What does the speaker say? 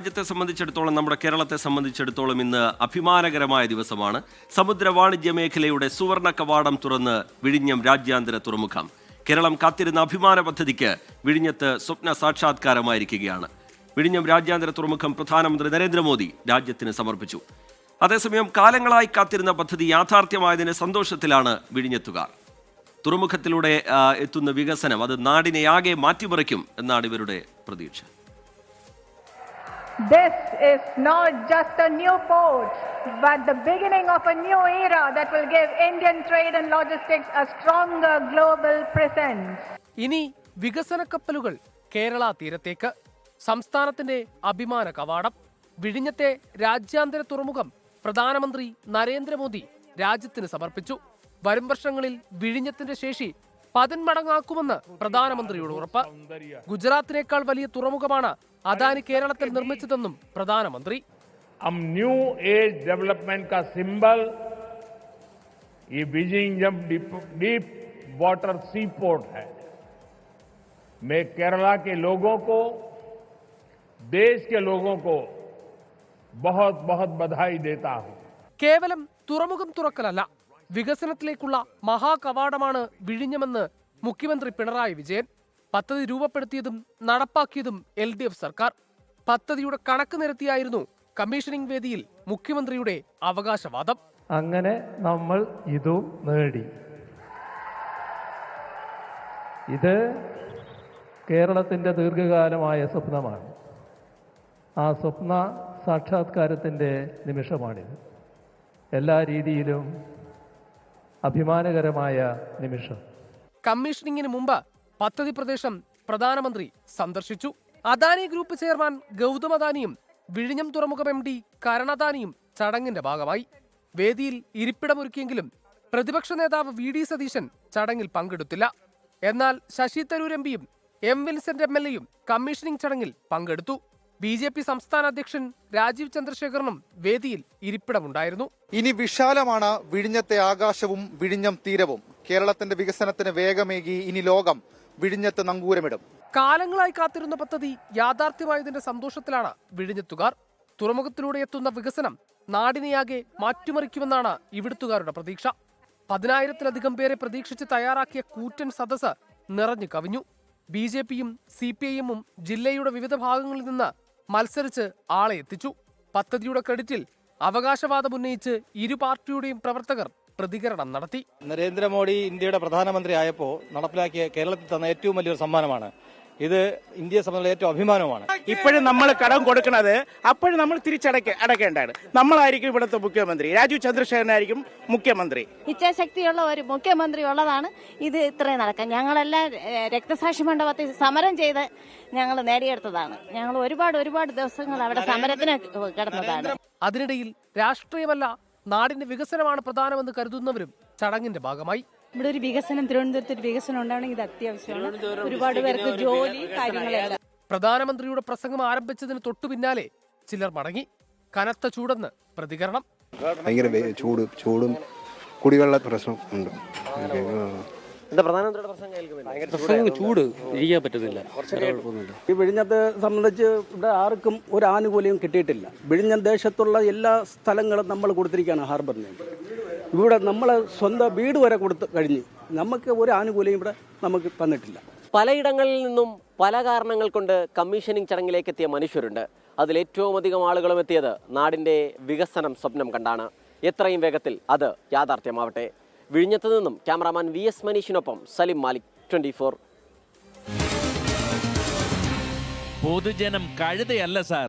രാജ്യത്തെ സംബന്ധിച്ചിടത്തോളം നമ്മുടെ കേരളത്തെ സംബന്ധിച്ചിടത്തോളം ഇന്ന് അഭിമാനകരമായ ദിവസമാണ്. സമുദ്ര വാണിജ്യ മേഖലയുടെ സുവർണ കവാടം തുറന്ന് വിഴിഞ്ഞം രാജ്യാന്തര തുറമുഖം. കേരളം കാത്തിരുന്ന അഭിമാന പദ്ധതിക്ക് വിഴിഞ്ഞത്ത് സ്വപ്ന സാക്ഷാത്കാരമായിരിക്കുകയാണ്. വിഴിഞ്ഞം രാജ്യാന്തര തുറമുഖം പ്രധാനമന്ത്രി നരേന്ദ്രമോദി രാജ്യത്തിന് സമർപ്പിച്ചു. അതേസമയം കാലങ്ങളായി കാത്തിരുന്ന പദ്ധതി യാഥാർത്ഥ്യമായതിന് സന്തോഷത്തിലാണ് വിഴിഞ്ഞത്തുകാർ. തുറമുഖത്തിലൂടെ എത്തുന്ന വികസനം അത് നാടിനെ ആകെ മാറ്റിമറിക്കും എന്നാണ് ഇവരുടെ പ്രതീക്ഷ. This is not just a new port, but the beginning of a new era that will give Indian trade and logistics a stronger global presence. ഇനി വികസന കപ്പലുകൾ കേരള തീരത്തേക്ക് സംസ്ഥാനത്തിന്റെ അഭിമാന കവാടം വിഴിഞ്ഞത്തെ രാജ്യാന്തര തുറമുഖം പ്രധാനമന്ത്രി നരേന്ദ്രമോദി രാജ്യത്തിന് സമർപ്പിച്ചു വരും വർഷങ്ങളിൽ വിഴിഞ്ഞത്തിന്റെ ശേഷി പതിന്മടങ്ങാക്കുമെന്ന് പ്രധാനമന്ത്രിയുടെ ഉറപ്പ് ഗുജറാത്തിനേക്കാൾ വലിയ തുറമുഖമാണ് അദാനി കേരളത്തിൽ നിർമ്മിച്ചതെന്നും പ്രധാനമന്ത്രി हम न्यू एज डेवलपमेंट का सिंबल ये Vizhinjam deep, deep water sea port है मैं केरला के लोगों को देश के लोगों को बहुत बहुत बधाई देता हूं കേവലം തുറമുഖം തുറക്കലല്ല വികസനത്തിലേക്കുള്ള മഹാകവാടമാണ് വിഴിഞ്ഞമെന്ന് മുഖ്യമന്ത്രി പിണറായി വിജയൻ പദ്ധതി രൂപപ്പെടുത്തിയതും നടപ്പാക്കിയതും എൽ ഡി എഫ് സർക്കാർ. പദ്ധതിയുടെ കണക്ക് നിരത്തിയായിരുന്നു കമ്മീഷനിംഗ് വേദിയിൽ മുഖ്യമന്ത്രിയുടെ അവകാശവാദം. അങ്ങനെ നമ്മൾ ഇതും നേടി. ഇത് കേരളത്തിന്റെ ദീർഘകാലമായ സ്വപ്നമാണ്. ആ സ്വപ്ന സാക്ഷാത്കാരത്തിന്റെ നിമിഷമാണിത്. എല്ലാ രീതിയിലും അഭിമാനകരമായ നിമിഷം. കമ്മീഷനിങ്ങിന് മുമ്പ് പദ്ധതി പ്രദേശം പ്രധാനമന്ത്രി സന്ദർശിച്ചു. അദാനി ഗ്രൂപ്പ് ചെയർമാൻ ഗൗതം അദാനിയും വിഴിഞ്ഞം തുറമുഖം എം ഡി കരണദാനിയും ചടങ്ങിന്റെ ഭാഗമായി. വേദിയിൽ ഇരിപ്പിടമൊരുക്കിയെങ്കിലും പ്രതിപക്ഷ നേതാവ് വി ഡി സതീശൻ ചടങ്ങിൽ പങ്കെടുത്തില്ല. എന്നാൽ ശശി തരൂർ എം പിയും എം വിൻസെന്റ് എം എൽ എയും കമ്മീഷനിംഗ് ചടങ്ങിൽ പങ്കെടുത്തു. ബി ജെ പി സംസ്ഥാന അധ്യക്ഷൻ രാജീവ് ചന്ദ്രശേഖരനും വേദിയിൽ ഇരിപ്പിടമുണ്ടായിരുന്നു. ഇനി വിശാലമാണ് വിഴിഞ്ഞത്തെ ആകാശവും വിഴിഞ്ഞം തീരവും. കേരളത്തിന്റെ വികസനത്തിന് വേഗമേകി ഇനി ലോകം വിഴിഞ്ഞത്ത് നങ്കൂരമിടും. കാലങ്ങളായി കാത്തിരുന്ന പദ്ധതി യാഥാർത്ഥ്യമായതിന്റെ സന്തോഷത്തിലാണ് വിഴിഞ്ഞത്തുകാർ. തുറമുഖത്തിലൂടെ എത്തുന്ന വികസനം നാടിനെയാകെ മാറ്റിമറിക്കുമെന്നാണ് ഇവിടുത്തുകാരുടെ പ്രതീക്ഷ. പതിനായിരത്തിലധികം പേരെ പ്രതീക്ഷിച്ച് തയ്യാറാക്കിയ കൂറ്റൻ സദസ് നിറഞ്ഞു കവിഞ്ഞു. ബി ജെ പിയും സി പി ഐ എമ്മും ജില്ലയുടെ വിവിധ ഭാഗങ്ങളിൽ നിന്ന് മത്സരിച്ച് ആളെ എത്തിച്ചു. പദ്ധതിയുടെ ക്രെഡിറ്റിൽ അവകാശവാദം ഉന്നയിച്ച് ഇരു പാർട്ടിയുടെയും പ്രവർത്തകർ പ്രതികരണം നടത്തി. നരേന്ദ്രമോദി ഇന്ത്യയുടെ പ്രധാനമന്ത്രി ആയപ്പോൾ നടപ്പിലാക്കിയ കേരളത്തിൽ തന്ന ഏറ്റവും വലിയൊരു സമ്മാനമാണ് ഇത് ഇന്ത്യയെ സംബന്ധിച്ച ഏറ്റവും അഭിമാനമാണ് ഇപ്പോഴും നമ്മൾ കടം കൊടുക്കുന്നത് അപ്പോഴും നമ്മൾ തിരിച്ചടക്ക അടക്കേണ്ടതാണ്. നമ്മളായിരിക്കും ഇവിടുത്തെ മുഖ്യമന്ത്രി. രാജീവ് ചന്ദ്രശേഖരനായിരിക്കും മുഖ്യമന്ത്രി. ഇച്ഛാശക്തിയുള്ള ഒരു മുഖ്യമന്ത്രി ഉള്ളതാണ് ഇത് ഇത്രയും നടക്കാൻ. ഞങ്ങളെല്ലാം രക്തസാക്ഷി മണ്ഡപത്തിൽ സമരം ചെയ്ത് ഞങ്ങൾ നേടിയെടുത്തതാണ്. ഞങ്ങൾ ഒരുപാട് ഒരുപാട് ദിവസങ്ങൾ അവിടെ സമരത്തിന് കിടന്നതാണ്. അതിനിടയിൽ രാഷ്ട്രീയമല്ല നാടിന്റെ വികസനമാണ് പ്രധാനമെന്ന് കരുതുന്നവരും ചടങ്ങിന്റെ ഭാഗമായി. ഇവിടെ ഒരു വികസനം തിരുവനന്തപുരത്ത് ഒരു വികസനം ഉണ്ടാവണമെങ്കിൽ ഇത് അത്യാവശ്യമാണ്. ഒരുപാട് പേർക്ക് ജോലി കാര്യങ്ങളെല്ലാം. പ്രധാനമന്ത്രിയുടെ പ്രസംഗം ആരംഭിച്ചതിന് തൊട്ടു പിന്നാലെ ചിലർ മടങ്ങി. കനത്ത ചൂടെന്ന് പ്രതികരണം. ഭയങ്കര ചൂട് ചൂടും കുടിവെള്ള പ്രശ്നം ഉണ്ട്. എന്താ പ്രധാനമന്ത്രിയുടെ പ്രസംഗം കേൾക്കുന്നില്ല? ചൂട്. ഇരിക്കാൻ പറ്റുന്നില്ല. ഈ വിഴിഞ്ഞത്തെ സംബന്ധിച്ച് ഇവിടെ ആർക്കും ഒരു ആനുകൂല്യം കിട്ടിയിട്ടില്ല. വിഴിഞ്ഞം ദേശത്തുള്ള എല്ലാ സ്ഥലങ്ങളും നമ്മൾ കൊടുത്തിരിക്കുകയാണ് ഹാർബറിന് ഇവിടെ നമ്മൾ സ്വന്തം വീട് വരെ കൊടുത്ത് കഴിഞ്ഞ് നമുക്ക് ഒരു ആനുകൂല്യം ഇവിടെ നമുക്ക് തന്നിട്ടില്ല. പലയിടങ്ങളിൽ നിന്നും പല കാരണങ്ങൾ കൊണ്ട് കമ്മീഷനിങ് ചടങ്ങിലേക്ക് എത്തിയ മനുഷ്യരുണ്ട്. അതിൽ ഏറ്റവും അധികം ആളുകളും എത്തിയത് നാടിന്റെ വികസനം സ്വപ്നം കണ്ടാണ്. എത്രയും വേഗത്തിൽ അത് യാഥാർത്ഥ്യമാവട്ടെ. വിഴിഞ്ഞത്ത് നിന്നും ക്യാമറാമാൻ വി എസ് മനീഷിനൊപ്പം സലിം മാലിക് ട്വന്റി ഫോർ. പൊതുജനം കഴുതയല്ല സാർ.